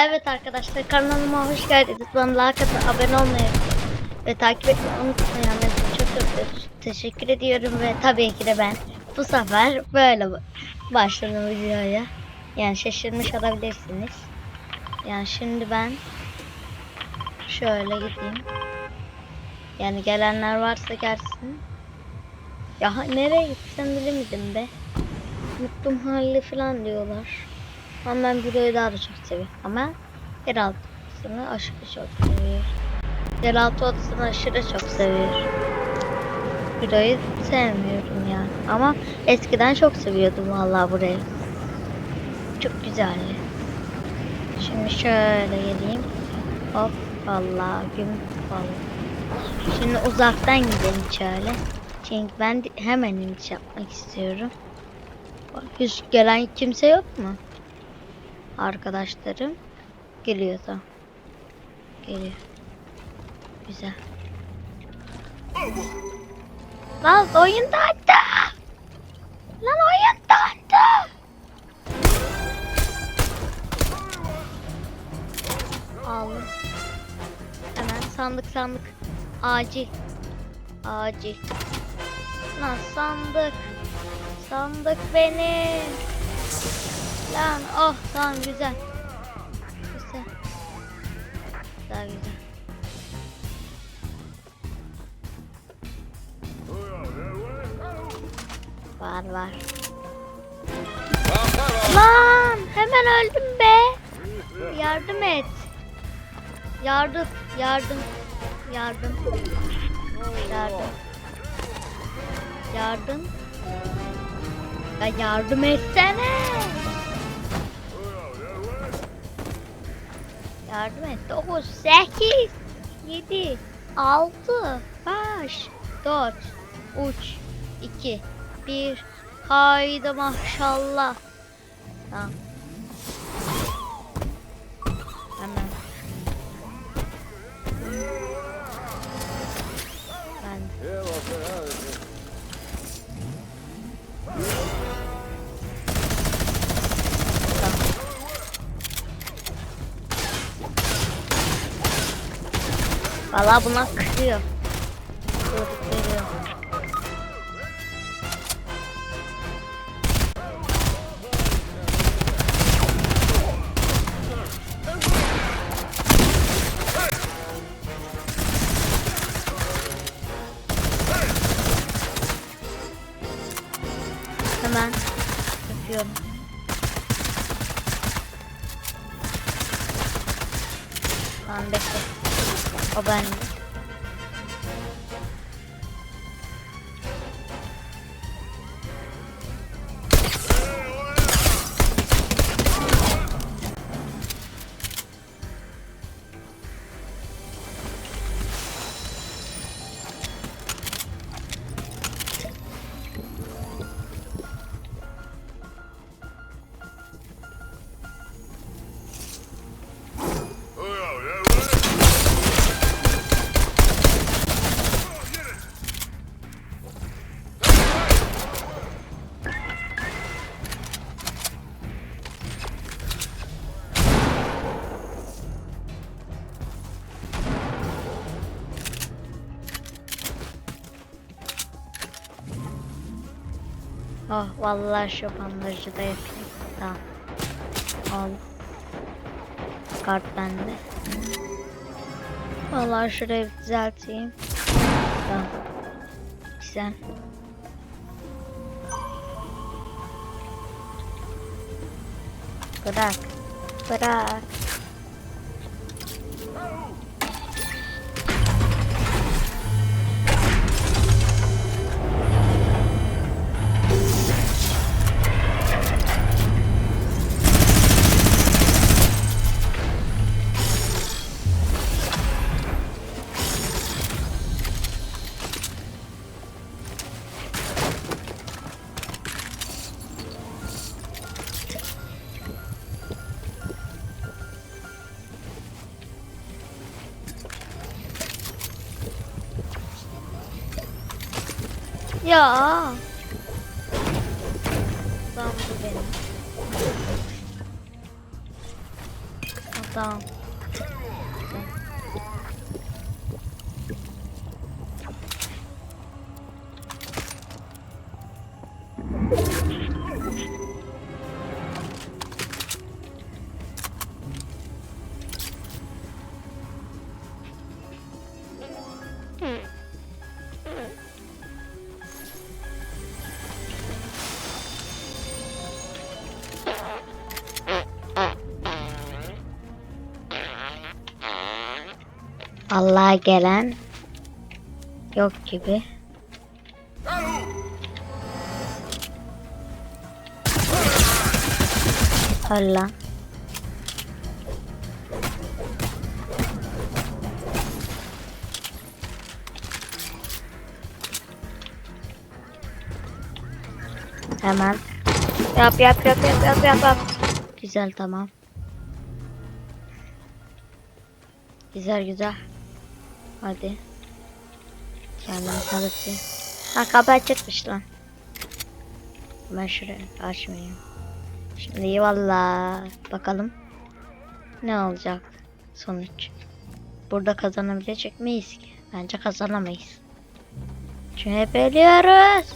Evet arkadaşlar kanalıma hoş geldiniz. Bana like atıp abone olmayı ve takip etmeyi unutmayın. Çok çok te- teşekkür ediyorum ve tabii ki de ben bu sefer böyle ba- başladım videoya. Yani şaşırmış olabilirsiniz. Yani şimdi ben şöyle gideyim. Yani gelenler varsa gelsin. Ya nereye gitsem bilemedim be. Mutlu halli falan diyorlar. Ama ben burayı daha da çok seviyorum. Ama yeraltı odasını aşırı çok seviyorum. Yeraltı odasını aşırı çok seviyorum. Burayı sevmiyorum yani. Ama eskiden çok seviyordum vallahi burayı. Çok güzeldi. Şimdi şöyle geleyim. Hop vallahi gün vallahi. Şimdi uzaktan gidelim şöyle. Çünkü ben hemen iniş yapmak istiyorum. Hiç gelen kimse yok mu? Arkadaşlarım geliyor da. Geliyor. Güzel. Lan oyun dondu. Lan oyun dondu. Aldım. Hemen sandık sandık. Acil. Acil. Lan sandık. Sandık benim. Lan oh tamam güzel. Güzel. Güzel güzel. Var var. Lan hemen öldüm be. Yardım et. Yardım yardım yardım. Yardım. Yardım. Ya yardım etsene. Yardım et. 9, 8, 7, 6, 5, 4, 3, 2, 1. Haydi maşallah. Tamam. Valla buna kırıyor. Kırıp veriyor. Hemen yapıyorum. Tamam bekle. O ben. Oh vallahi şu bandajı da yapayım. Tamam. Al. Kart bende. Vallahi şurayı düzelteyim. Tamam. Güzel. Bırak. Bırak. Ya. Adam bu benim. Tamam. Allah'a gelen yok gibi. Öl lan. Hemen. Yap yap yap yap yap yap yap. Güzel tamam. Güzel güzel. Hadi. Kendimi tanıtayım. Ha kapı açıkmış lan. Ben şurayı açmayayım. Şimdi valla bakalım. Ne olacak sonuç. Burada kazanabilecek miyiz ki? Bence kazanamayız. Çünkü hep ölüyoruz.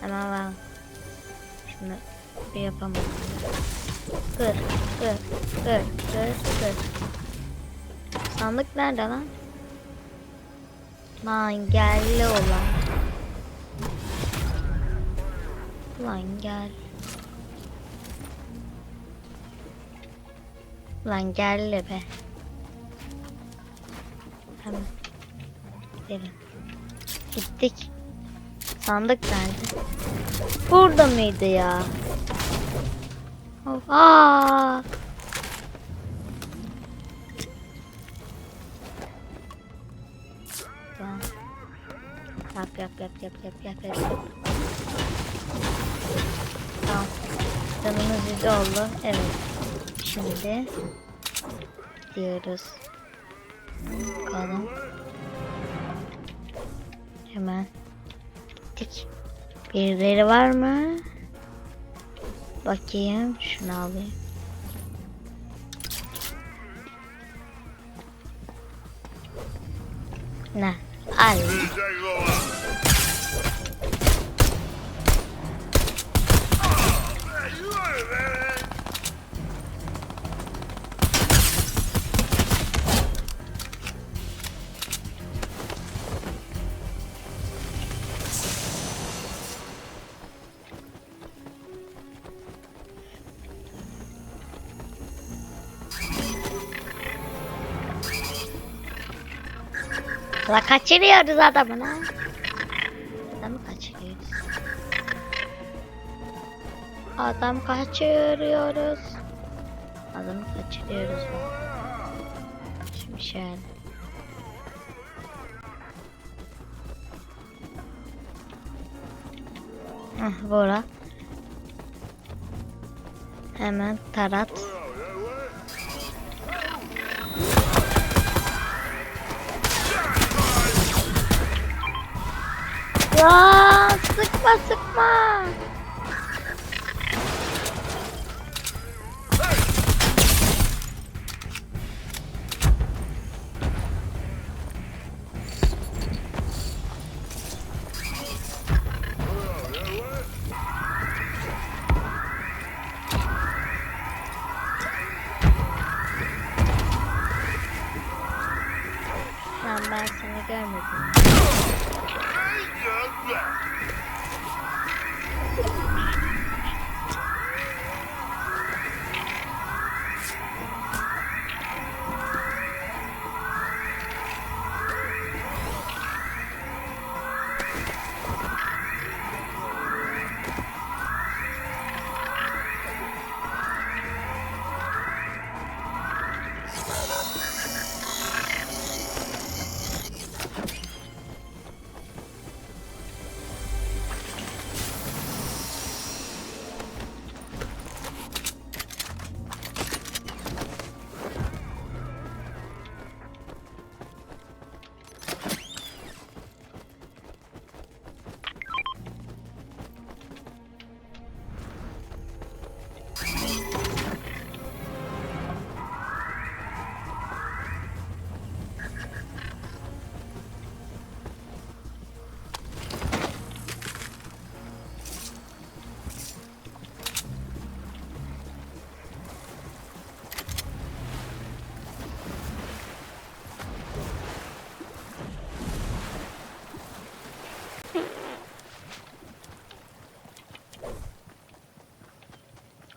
Hemen bak. Şunu bir yapamadım. Kır, kır, kır, kır, kır. Sandık nerede lan? Lan geldi ulan. Lan gel. Lan geldi be. Hemen. Gidelim. Gittik. Sandık nerede? Burada mıydı ya? Of, aa. Yap yap yap yap yap yap. Tamam. Canımız yüzde oldu. Evet. Şimdi diyoruz. Bakalım. Hemen gittik. Birileri var mı? Bakayım. Şunu alayım. Ne? Al. La kaçırıyoruz adamı lan. Adamı kaçırıyoruz. Adam kaçırıyoruz. Adamı kaçırıyoruz. Şimdi şöyle. Heh, bura. Hemen tarat. Sıkma sıkma. Ben seni görmedim.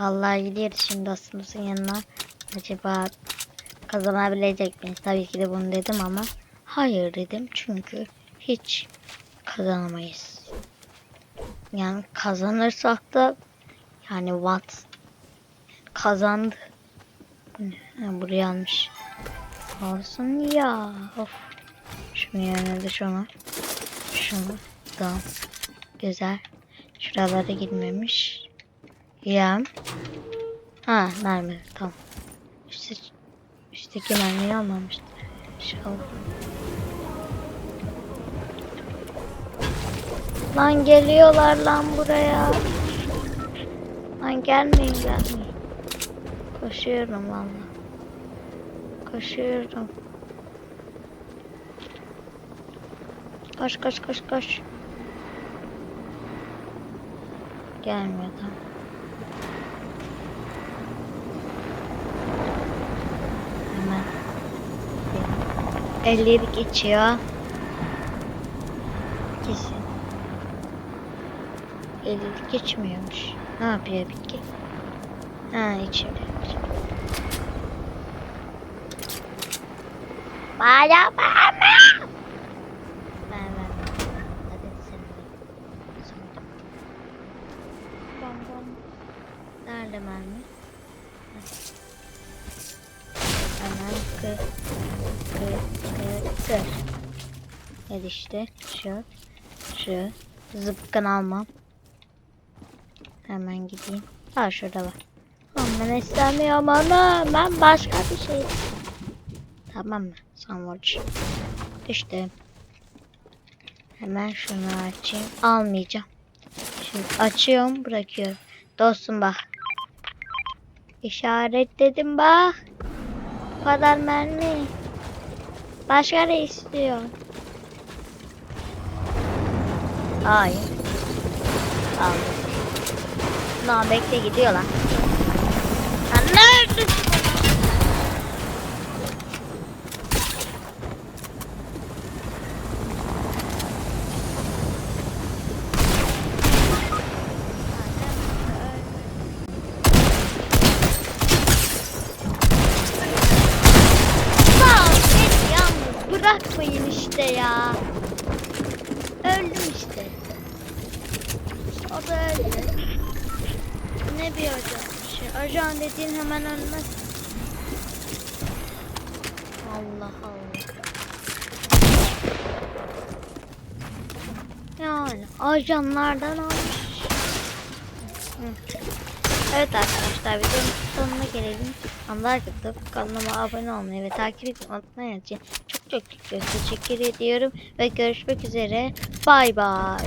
Vallahi gidiyoruz şimdi dostumuzun yanına. Acaba kazanabilecek miyiz? Tabii ki de bunu dedim ama hayır dedim çünkü hiç kazanamayız. Yani kazanırsak da yani what kazandı. Ha, buraya almış. Olsun ya. Of. Şunu de şunu. Şunu. Tamam. Güzel. Şuralara gitmemiş. Yem. Ha mermi. Tamam. İşte üstteki mermiyi almamıştı. İnşallah. Lan geliyorlar lan buraya. Lan gelmeyin gelmeyin. Koşuyorum valla. Koşuyorum. Koş koş koş koş. Gelmiyor tamam. Hemen. 57 geçiyor. Kesin. 50 geçmiyormuş. Ne yapıyor peki? Ha içeri. Bana bağırma. Ben ben. Hadi sen. Nerede mermi? Heh. Hemen kır. Kır kır kır. Hadi işte. Şu. Şu. Zıpkın almam. Hemen gideyim. Ha şurada var. Ben istemiyorum onu. Ben başka bir şey. Tamam mı? Sandwich. İşte. Hemen şunu açayım. Almayacağım. Şimdi açıyorum bırakıyorum. Dostum bak. İşaretledim bak. Bu kadar mermi. Başka ne istiyor? Hayır. Aldım. Lan bekle gidiyor. Lan neredesin? Sağ ol, beni yalnız bırakmayın işte ya. Öldüm işte. O da öldü. Ne bir ajanmış dediğin hemen ölmez. Allah Allah. Yani ajanlardan almış. Evet arkadaşlar videonun sonuna gelelim. Anlar gibi kanalıma abone olmayı ve takip etmeyi unutmayın için çok çok teşekkür ediyorum ve görüşmek üzere. Bay bay.